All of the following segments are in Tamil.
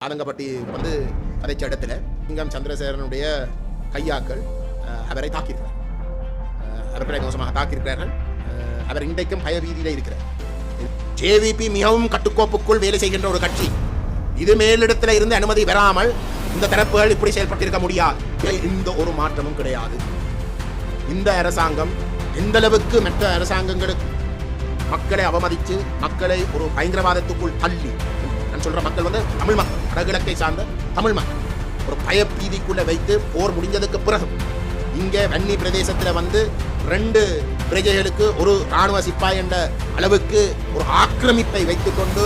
ஆதங்கப்பட்டி வந்து கதைச்ச இடத்துல சிங்கம் சந்திரசேகரனுடைய கையாக்கள் அவரை தாக்கியிருக்கிறார். அஹ், அவர்களை மோசமாக தாக்கியிருக்கிறார்கள். அவர் இன்றைக்கும் பயபீதியில் இருக்கிறார். ஜேவிபி மிகவும் கட்டுக்கோப்புக்குள் வேலை செய்கின்ற ஒரு கட்சி. இது மேலிடத்தில் இருந்து அனுமதி பெறாமல் இந்த தரப்புகள் இப்படி செயல்பட்டிருக்க முடியாது. இந்த ஒரு மாற்றமும் கிடையாது. இந்த அரசாங்கம் எந்த அளவுக்கு மற்ற அரசாங்கங்களுக்கு மக்களை அவமதித்து மக்களை ஒரு பயங்கரவாதத்துக்குள் தள்ளி நான் சொல்ற மக்கள் வந்து தமிழ் மக்கள் வடகிழக்கை சார்ந்த தமிழ் மக்கள். ஒரு பயப்பீதிக்குள்ள வைத்து போர் முடிஞ்சதுக்கு பிறகு இங்கே வன்னி பிரதேசத்தில் வந்து ரெண்டு பிரஜைகளுக்கு ஒரு ராணுவ சிப்பாய் என்ற அளவுக்கு ஒரு ஆக்கிரமிப்பை வைத்துக்கொண்டு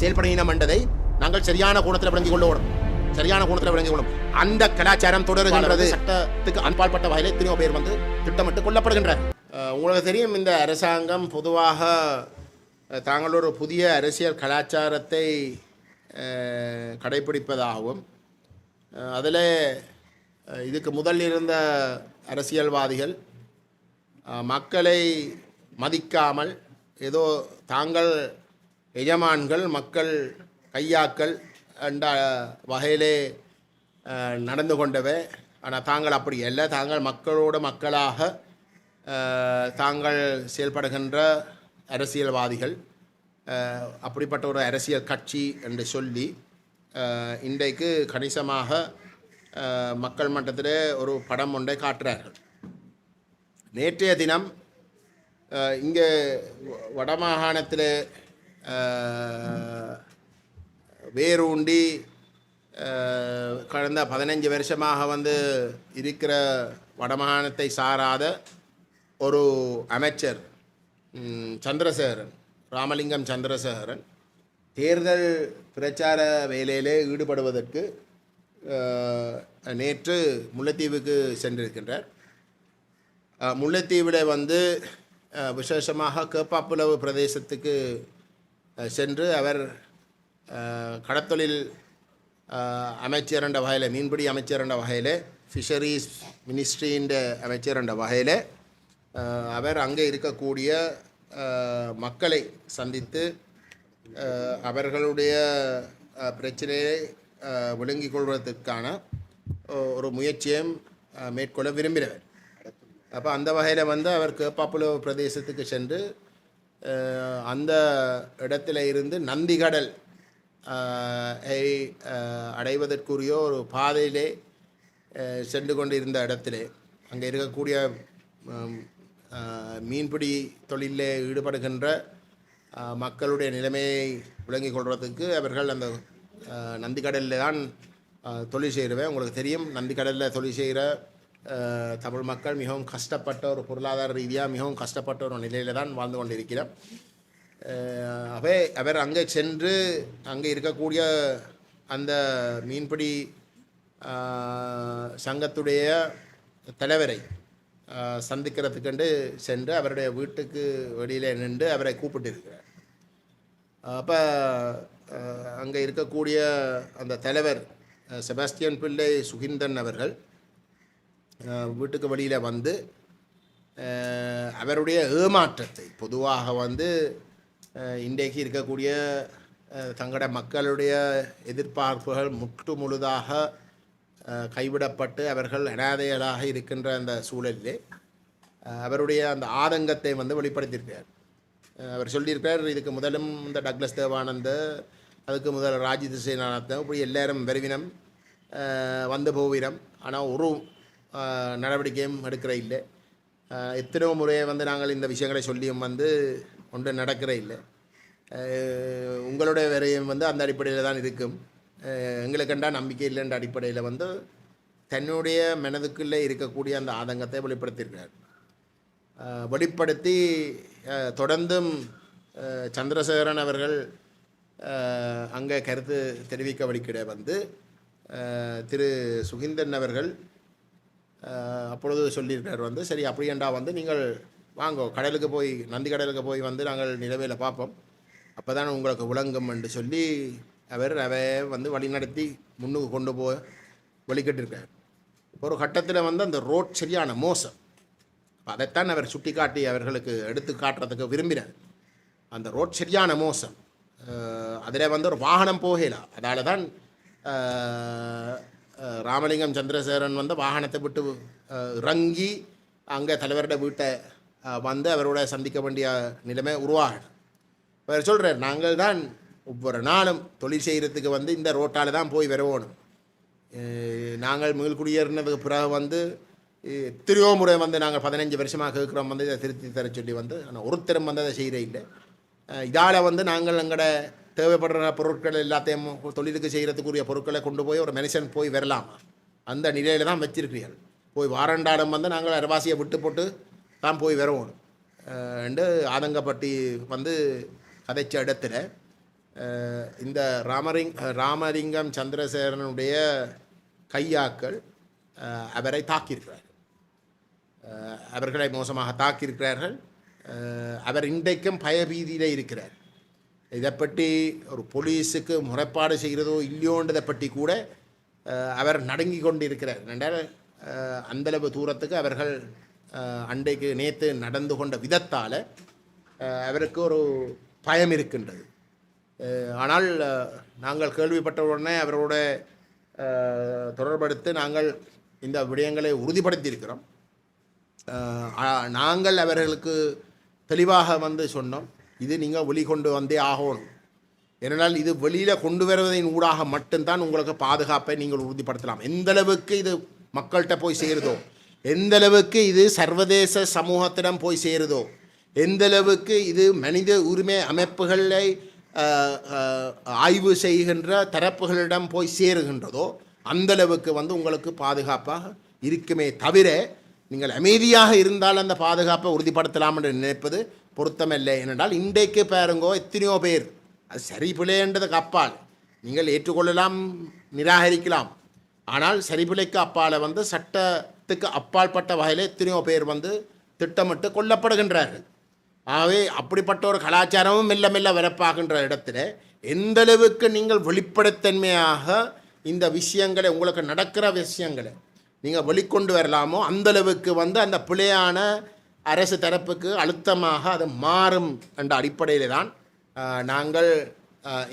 செயல்படுகினோம் என்றதை நாங்கள் சரியான கோணத்தில் விளங்கிக் கொள்ளணும் சரியான கோணத்தில் விளங்கிக் கொள்ளும். அந்த கலாச்சாரம் தொடருகின்றது. சட்டத்துக்கு அன்பாற்பட்ட வகையில் எத்தனையோ பேர் வந்து திட்டமிட்டு கொல்லப்படுகின்றனர் அஹ், உங்களுக்கு தெரியும் இந்த அரசாங்கம் பொதுவாக தாங்கள் ஒரு புதிய அரசியல் கலாச்சாரத்தை கடைபிடிப்பதாகவும் அதில் இதுக்கு முதல் இருந்த அரசியல்வாதிகள் மக்களை மதிக்காமல் ஏதோ தாங்கள் எஜமான்கள் மக்கள் கையாக்கள் என்ற வகையிலே நடந்து கொண்டவை. ஆனால் தாங்கள் அப்படி அல்ல. தாங்கள் மக்களோட மக்களாக தாங்கள் செயல்படுகின்ற அரசியல்வாதிகள் அப்படிப்பட்ட ஒரு அரசியல் கட்சி என்று சொல்லி இன்றைக்கு கணிசமாக மக்கள் மட்டத்தில் ஒரு படம் ஒன்றை காட்டுறார்கள். நேற்றைய தினம் இங்கே வ- வடமாகாணத்தில் வேரூண்டி கடந்த பதினஞ்சு வருஷமாக வந்து இருக்கிற வடமாகாணத்தை சாராத ஒரு அமைச்சர் சந்திரசேகரன். ராமலிங்கம் சந்திரசேகரன். தேர்தல் பிரச்சார வேலையிலே ஈடுபடுவதற்கு நேற்று முல்லைத்தீவுக்கு சென்றிருக்கின்றார். முல்லைத்தீவில் வந்து விசேஷமாக கேப்பாப்புலவு பிரதேசத்துக்கு சென்று அவர் கடத்தொழில் அமைச்சரண்ட அமைச்சர் என்ற வகையில் மீன்பிடி அமைச்சர் என்ற வகையில் ஃபிஷரிஸ் மினிஸ்ட்ரின்ற அமைச்சர் என்ற வகையில் அவர் அங்கே இருக்கக்கூடிய மக்களை சந்தித்து அவர்களுடைய பிரச்சனையை விளங்கிக் கொள்வதற்கான ஒரு முயற்சியும் மேற்கொள்ள விரும்பினவர். அப்போ அந்த வகையில் வந்து அவர் கேப்பாப்புலோ பிரதேசத்துக்கு சென்று அந்த இடத்துல இருந்து நந்திகடல் ஐ அடைவதற்குரிய ஒரு பாதையிலே சென்று கொண்டு இருந்த இடத்திலே அங்கே இருக்கக்கூடிய மீன்பிடி தொழிலில் ஈடுபடுகின்ற மக்களுடைய நிலைமையை விளங்கிக் கொள்வதற்கு அவர்கள் அந்த நந்திக்கடலில் தான் தொழில் செய்கிறவன் உங்களுக்கு தெரியும். நந்திக்கடலில் தொழில் செய்கிற தமிழ் மக்கள் மிகவும் கஷ்டப்பட்ட ஒரு பொருளாதார ரீதியாக மிகவும் கஷ்டப்பட்ட ஒரு நிலையில் தான் வாழ்ந்து கொண்டிருக்கிறோம். அவை அவர் அங்கே சென்று அங்கே இருக்கக்கூடிய அந்த மீன்பிடி சங்கத்துடைய தலைவரை சந்திக்கிறதுக்கெண்டு சென்று அவருடைய வீட்டுக்கு வெளியிலே நின்று அவரை கூப்பிட்டிருக்கிறார். அப்போ அங்கே இருக்கக்கூடிய அந்த தலைவர் செபாஸ்டியன் பிள்ளை சுகிந்தன் அவர்கள் வீட்டுக்கு வெளியில் வந்து அவருடைய ஏமாற்றத்தை பொதுவாக வந்து இன்றைக்கு இருக்கக்கூடிய தங்களோட மக்களுடைய எதிர்பார்ப்புகள் முற்று முழுதாக கைவிடப்பட்டு அவர்கள் அனாதையராக இருக்கின்ற அந்த சூழலிலே அவருடைய அந்த ஆதங்கத்தை வந்து வெளிப்படுத்தியிருக்கிறார். அவர் சொல்லியிருக்கிறார் இதுக்கு முதலும் இந்த டக்ளஸ் தேவானந்த அதுக்கு முதல் ராஜித் சேனானந்தம் இப்படி எல்லாரும் வருவினம் வந்து போவினம். ஆனால் ஒரு நடவடிக்கையும் எடுக்கிற இல்லை. அஹ், எத்தனையோ முறையை வந்து நாங்கள் இந்த விஷயங்களை சொல்லியும் வந்து ஒன்று நடக்கிற இல்லை. உங்களுடைய விரையும் வந்து அந்த அடிப்படையில் தான் இருக்கும். எங்களுக்கெண்டா நம்பிக்கை இல்லைன்ற அடிப்படையில் வந்து தன்னுடைய மனதுக்குள்ளே இருக்கக்கூடிய அந்த ஆதங்கத்தை வெளிப்படுத்தியிருக்கிறார். வெளிப்படுத்தி தொடர்ந்தும் சந்திரசேகரன் அவர்கள் அங்கே கருத்து தெரிவிக்க வழிக்கிட வந்து திரு சுகிந்தன் அவர்கள் அப்பொழுது சொல்லியிருக்கிறார் வந்து சரி அப்படியெண்டா வந்து நீங்கள் வாங்கோ கடலுக்கு போய் நந்தி கடலுக்கு போய் வந்து நாங்கள் நிலவையில் பார்ப்போம் அப்போ தான் உங்களுக்கு விளங்கும் என்று சொல்லி அவர் அவை வந்து வழிநடத்தி முன்னுக்கு கொண்டு போய் வழிகட்டிருக்கார். ஒரு கட்டத்தில் வந்து அந்த ரோட் சரியான மோசம். அதைத்தான் அவர் சுட்டிக்காட்டி அவர்களுக்கு எடுத்து காட்டுறதுக்கு விரும்பினார். அந்த ரோட் சரியான மோசம். அதில் வந்து ஒரு வாகனம் போகலாம் அதால் தான் ராமலிங்கம் சந்திரசேகரன் வந்து வாகனத்தை விட்டு இறங்கி அங்கே தலைவரோட வீட்டை வந்து அவரோட சந்திக்க வேண்டிய நிலைமை உருவாகணும். அவர் சொல்கிறார் நாங்கள் தான் ஒவ்வொரு நாளும் தொழில் செய்கிறதுக்கு வந்து இந்த ரோட்டால் தான் போய் வரவோணும். நாங்கள் மீள் குடியேறினதுக்கு பிறகு வந்து எத்தனையோ முறை வந்து நாங்கள் பதினஞ்சு வருஷமாக கேட்குறோம் வந்து இதை திருத்தி தர சொல்லி வந்து ஆனால் ஒருத்தரும் வந்து அதை செய்கிற இல்லை. இதால் வந்து நாங்கள் எங்களோட தேவைப்படுற பொருட்கள் எல்லாத்தையும் தொழிலுக்கு செய்கிறதுக்குரிய பொருட்களை கொண்டு போய் ஒரு மனுஷன் போய் வரலாம். அந்த நிலையில் தான் வச்சிருக்கிறீர்கள். போய் வாரண்டாடம் வந்து நாங்கள் அரவாசியை விட்டு போட்டு தான் போய் வருவோம். என்று ஆதங்கப்பட்டி வந்து கதைச்ச இடத்துல இந்த ராமரிங் ராமலிங்கம் சந்திரசேகரனுடைய கையாக்கள் அவரை தாக்கியிருக்கிறார்கள். அவர்களை மோசமாக தாக்கியிருக்கிறார்கள். அவர் இன்றைக்கும் பயபீதியில் இருக்கிறார். இதை பற்றி ஒரு போலீஸுக்கு முறைப்பாடு செய்கிறதோ இல்லையோன்றதை பற்றி கூட அவர் நடுங்கி கொண்டு இருக்கிறார் என்றால் அந்தளவு தூரத்துக்கு அவர்கள் அன்றைக்கு நேற்று நடந்து கொண்ட விதத்தால் அவருக்கு ஒரு பயம் இருக்கின்றது. ஆனால் நாங்கள் கேள்விப்பட்ட உடனே அவரோட அஹ், நாங்கள் இந்த விடயங்களை உறுதிப்படுத்தியிருக்கிறோம். நாங்கள் அவர்களுக்கு தெளிவாக வந்து சொன்னோம் இது நீங்கள் வெளிக்கொண்டு வந்தே ஆகணும். ஏனென்றால் இது வெளியில் கொண்டு வருவதன் ஊடாக மட்டும்தான் உங்களுக்கு பாதுகாப்பை நீங்கள் உறுதிப்படுத்தலாம். எந்தளவுக்கு இது மக்கள்கிட்ட போய் சேருதோ எந்தளவுக்கு இது சர்வதேச சமூகத்திடம் போய் சேருதோ எந்தளவுக்கு இது மனித உரிமை அமைப்புகளை ஆய்வு செய்கின்ற தரப்புகளிடம் போய் சேருகின்றதோ அந்தளவுக்கு வந்து உங்களுக்கு பாதுகாப்பாக இருக்குமே தவிர நீங்கள் அமைதியாக இருந்தால் அந்த பாதுகாப்பை உறுதிப்படுத்தலாம் என்று நினைப்பது பொருத்தமில்லை. ஏனென்றால் இன்றைக்கு பாருங்கோ எத்தனையோ பேர் அது சரி பிழைன்றதுக்கு அப்பால் நீங்கள் ஏற்றுக்கொள்ளலாம் நிராகரிக்கலாம். ஆனால் சரிபிழைக்கு அப்பால் வந்து சட்டத்துக்கு அப்பாற்பட்ட வகையில் எத்தனையோ பேர் வந்து திட்டமிட்டு கொல்லப்படுகின்றார்கள். ஆகவே அப்படிப்பட்ட ஒரு கலாச்சாரமும் மெல்ல மெல்ல வரப்பாகின்ற இடத்துல எந்தளவுக்கு நீங்கள் வெளிப்படைத்தன்மையாக இந்த விஷயங்களை உங்களுக்கு நடக்கிற விஷயங்களை நீங்கள் வெளிக்கொண்டு வரலாமோ அந்தளவுக்கு வந்து அந்த பிழையான அரசு தரப்புக்கு அழுத்தமாக அது மாறும் என்ற அடிப்படையில் தான் நாங்கள்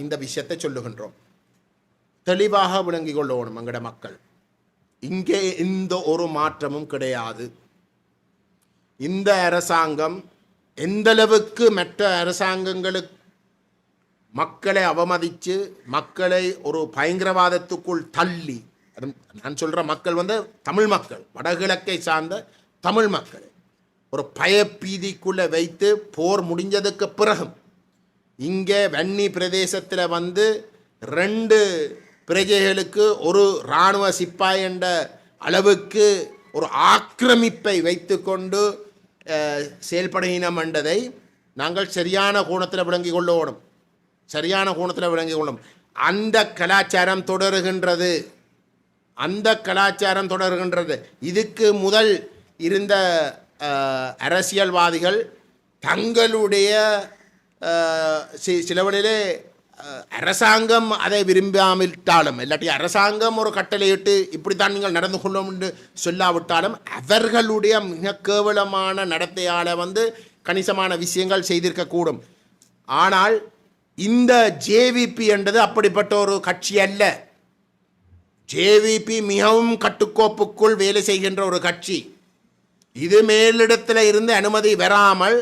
இந்த விஷயத்தை சொல்லுகின்றோம். தெளிவாக விளங்கிக் கொள்ளணும் எங்கட மக்கள். இங்கே எந்த ஒரு மாற்றமும் கிடையாது. இந்த அரசாங்கம் எந்தளவுக்கு மற்ற அரசாங்கங்களுக்கு மக்களை அவமதித்து மக்களை ஒரு பயங்கரவாதத்துக்குள் தள்ளி அது நான் சொல்கிற மக்கள் வந்து தமிழ் மக்கள் வடகிழக்கை சார்ந்த தமிழ் மக்கள் ஒரு பயப்பீதிக்குள்ளே வைத்து போர் முடிஞ்சதுக்கு பிறகும் இங்கே வன்னி பிரதேசத்தில் வந்து ரெண்டு பிரஜைகளுக்கு ஒரு இராணுவ சிப்பாய் என்ற அளவுக்கு ஒரு ஆக்கிரமிப்பை வைத்துக்கொண்டு செயல்படையினம் என்றதை நாங்கள் சரியான கோணத்தில் விளங்கிக் கொள்ளணும். சரியான கோணத்தில் விளங்கிக் கொள்ளும் அந்த கலாச்சாரம் தொடருகின்றது. அந்த கலாச்சாரம் தொடர்கின்றது. இதுக்கு முதல் இருந்த அரசியல்வாதிகள் தங்களுடைய சி- சிலவழிலே அரசாங்கம் அதை விரும்பாமட்டாலும் இல்லாட்டி அரசாங்கம் ஒரு கட்டளையிட்டு இப்படித்தான் நீங்கள் நடந்து கொள்ளும் என்று சொல்லாவிட்டாலும் அவர்களுடைய மிக கேவலமான நடத்தையால் வந்து கணிசமான விஷயங்கள் செய்திருக்கக்கூடும் ஆனால் இந்த ஜேவிபி என்றது அப்படிப்பட்ட ஒரு கட்சி அல்ல. ஜேவிபி மிகவும் கட்டுக்கோப்புக்குள் வேலை செய்கின்ற ஒரு கட்சி. இது மேலிடத்தில் இருந்து அனுமதி பெறாமல்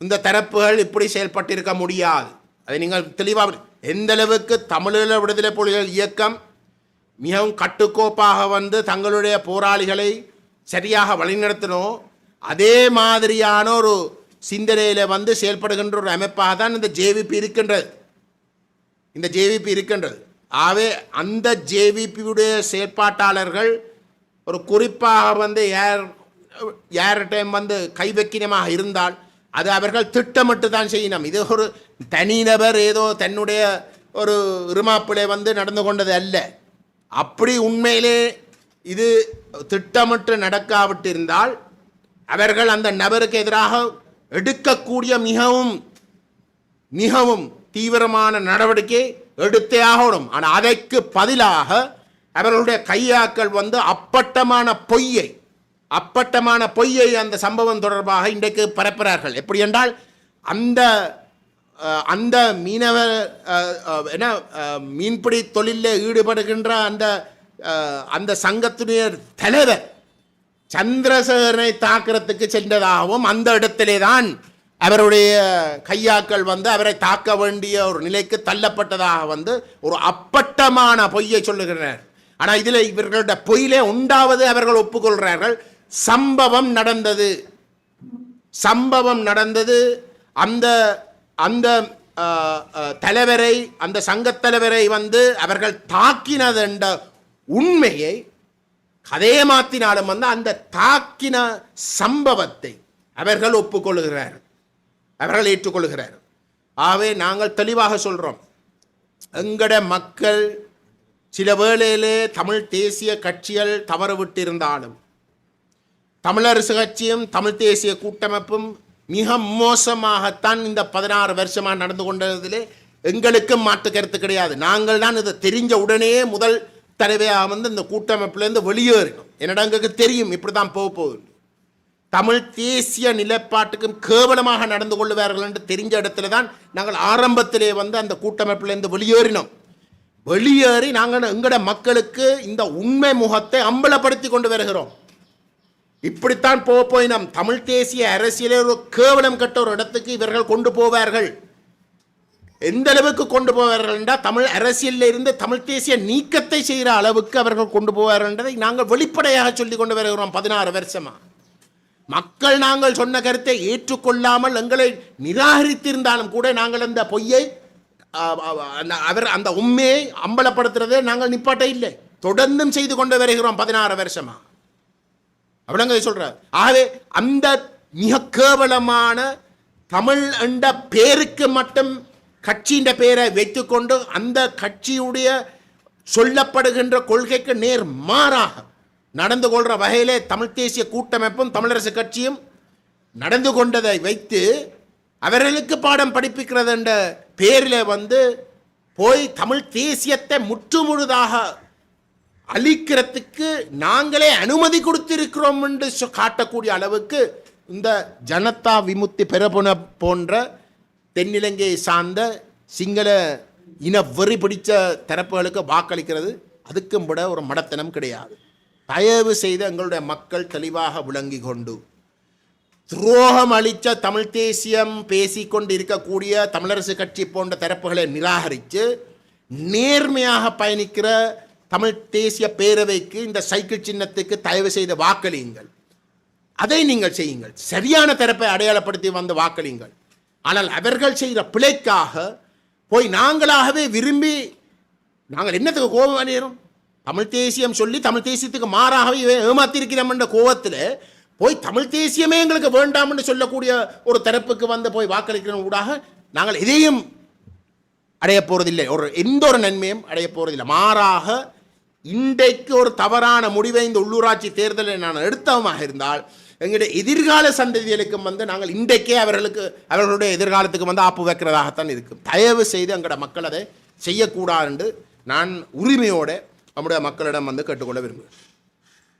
இந்த தரப்புகள் இப்படி செயல்பட்டிருக்க முடியாது. அதை நீங்கள் தெளிவாக எந்தளவுக்கு தமிழீழ விடுதலை புலிகள் இயக்கம் மிகவும் கட்டுக்கோப்பாக வந்து தங்களுடைய போராளிகளை சரியாக வழிநடத்தணும் அதே மாதிரியான ஒரு சிந்தனையில் வந்து செயல்படுகின்ற ஒரு அமைப்பாக தான் இந்த ஜேவிபி இருக்கின்றது. இந்த ஜேவிபி இருக்கின்றது. ஆகவே அந்த ஜேவிபியுடைய செயற்பாட்டாளர்கள் ஒரு குறிப்பாக வந்து யார் யார்கிட்டையும் வந்து கைவக்கினமாக இருந்தால் அது அவர்கள் திட்டமிட்டு தான் செய்யணும். இது ஒரு தனிநபர் ஏதோ தன்னுடைய ஒரு இருமாப்பிலே வந்து நடந்து கொண்டது அல்ல. அப்படி உண்மையிலே இது திட்டமிட்டு நடக்காவிட்டிருந்தால் அவர்கள் அந்த நபருக்கு எதிராக எடுக்கக்கூடிய மிகவும் மிகவும் தீவிரமான நடவடிக்கை எடுத்தே ஆகணும். ஆனால் அதற்கு பதிலாக அவர்களுடைய கையாக்கள் வந்து அப்பட்டமான பொய்யை அப்பட்டமான பொய்யை அந்த சம்பவம் தொடர்பாக இன்றைக்கு பரப்புகிறார்கள். எப்படி என்றால் அந்த அந்த மீனவ என்ன மீன்பிடி தொழிலில் ஈடுபடுகின்ற அந்த அந்த சங்கத்துடைய தலைவர் சந்திரசேகரனை தாக்கிறதுக்கு சென்றதாகவும் அந்த இடத்திலே தான் அவருடைய கையாக்கள் வந்து அவரை தாக்க வேண்டிய ஒரு நிலைக்கு தள்ளப்பட்டதாக வந்து ஒரு அப்பட்டமான பொய்யை சொல்லுகிறனர் ஆனால் இதில் இவர்களுடைய பொய்யிலே உண்டாவது அவர்கள் ஒப்புக்கொள்கிறார்கள். சம்பவம் நடந்தது. சம்பவம் நடந்தது. அந்த அந்த தலைவரை அந்த சங்கத்தலைவரை வந்து அவர்கள் தாக்கினது என்ற உண்மையை கதையை மாத்தினாலும் வந்து அந்த தாக்கின சம்பவத்தை அவர்கள் ஒப்புக்கொள்கிறார். அவர்கள் ஏற்றுக்கொள்கிறார். ஆகவே நாங்கள் தெளிவாக சொல்கிறோம் எங்கட மக்கள் சில வேளையிலே தமிழ் தேசிய கட்சிகள் தவறு விட்டிருந்தாலும் தமிழரசு கட்சியும் தமிழ் தேசிய கூட்டமைப்பும் மிக மோசமாகத்தான் இந்த பதினாறு வருஷமாக நடந்து கொண்டதிலே எங்களுக்கும் மாற்று கருத்து கிடையாது. நாங்கள் தான் இதை தெரிஞ்ச உடனே முதல் தலைவையாக வந்து இந்த கூட்டமைப்புலேருந்து வெளியேறினோம். என்னடா எங்களுக்கு தெரியும் இப்படி தான் போக போகுது. தமிழ் தேசிய நிலைப்பாட்டுக்கும் கேவலமாக நடந்து கொள்ளுவார்கள் என்று தெரிஞ்ச இடத்துல தான் நாங்கள் ஆரம்பத்திலே வந்து அந்த கூட்டமைப்பிலேருந்து வெளியேறினோம். வெளியேறி நாங்கள் எங்களோட மக்களுக்கு இந்த உண்மை முகத்தை அம்பலப்படுத்தி கொண்டு வருகிறோம். இப்படித்தான் போக போய் நம் தமிழ் தேசிய அரசியலே ஒரு கேவலம் கட்ட ஒரு இடத்துக்கு இவர்கள் கொண்டு போவார்கள். எந்த அளவுக்கு கொண்டு போவார்கள் என்றால் தமிழ் அரசியலில் இருந்து தமிழ் தேசிய நீக்கத்தை செய்கிற அளவுக்கு அவர்கள் கொண்டு போவார்கள் என்றதை நாங்கள் வெளிப்படையாக சொல்லி கொண்டு வருகிறோம் பதினாறு வருஷமா. மக்கள் நாங்கள் சொன்ன கருத்தை ஏற்றுக்கொள்ளாமல் எங்களை நிராகரித்திருந்தாலும் கூட நாங்கள் அந்த பொய்யை அவர் அந்த உண்மையை அம்பலப்படுத்துறதை நாங்கள் நிப்பாட்ட இல்லை. தொடர்ந்தும் செய்து கொண்டு வருகிறோம் பதினாறு வருஷமா. அப்படிங்க சொல்கிறார் ஆகவே அந்த மிக கேவலமான தமிழ் என்ற பேருக்கு மட்டும் கட்சின்ற பேரை வைத்துக்கொண்டு அந்த கட்சியுடைய சொல்லப்படுகின்ற கொள்கைக்கு நேர் மாறாக நடந்து கொள்கிற வகையிலே தமிழ் தேசிய கூட்டமைப்பும் தமிழரசு கட்சியும் நடந்து கொண்டதை வைத்து அவர்களுக்கு பாடம் படிப்பிக்கிறது என்ற பேரில் வந்து போய் தமிழ் தேசியத்தை முற்றுமுழுதாக அழிக்கிறதுக்கு நாங்களே அனுமதி கொடுத்திருக்கிறோம் என்று காட்டக்கூடிய அளவுக்கு இந்த ஜனதா விமுக்தி பெறபுன போன்ற தென்னிலங்கையை சார்ந்த சிங்கள இன வெறி பிடித்த தரப்புகளுக்கு வாக்களிக்கிறது. அதுக்கும் விட ஒரு மடத்தனம் கிடையாது. தயவு செய்து எங்களுடைய மக்கள் தெளிவாக விளங்கி கொண்டு. துரோகம் அளித்த தமிழ் தேசியம் பேசிக்கொண்டு இருக்கக்கூடிய தமிழரசு கட்சி போன்ற தரப்புகளை நிராகரித்து நேர்மையாக பயணிக்கிற தமிழ் தேசிய பேரவைக்கு இந்த சைக்கிள் சின்னத்துக்கு தயவு செய்து வாக்களியுங்கள். அதை நீங்கள் செய்யுங்கள். சரியான தரப்பை அடையாளப்படுத்தி வந்து வாக்களியுங்கள். ஆனால் அவர்கள் செய்கிற பிழைக்காக போய் நாங்களாகவே விரும்பி நாங்கள் என்னத்துக்கு கோபம் அடையிறோம்? தமிழ் தேசியம் சொல்லி தமிழ் தேசியத்துக்கு மாறாகவே இவன் ஏமாத்திருக்கிறோம் என்ற கோபத்தில் போய் தமிழ் தேசியமே எங்களுக்கு வேண்டாம்னு சொல்லக்கூடிய ஒரு தரப்புக்கு வந்து போய் வாக்களிக்கிற ஊடாக நாங்கள் எதையும் அடைய போகிறதில்லை ஒரு எந்த ஒரு நன்மையும் அடைய போகிறதில்லை மாறாக இன்றைக்கு ஒரு தவறான முடிவை இந்த உள்ளூராட்சி தேர்தலில் நான் எடுத்தவமாக இருந்தால் எங்களுடைய எதிர்கால சந்ததிகளுக்கும் வந்து நாங்கள் இன்றைக்கே அவர்களுக்கு அவர்களுடைய எதிர்காலத்துக்கு வந்து ஆப்பு வைக்கிறதாகத்தான் இருக்கும். தயவு செய்து எங்களோட மக்கள் அதை செய்யக்கூடாது என்று நான் உரிமையோடு நம்முடைய மக்களிடம் வந்து கேட்டுக்கொள்ள விரும்புகிறேன்.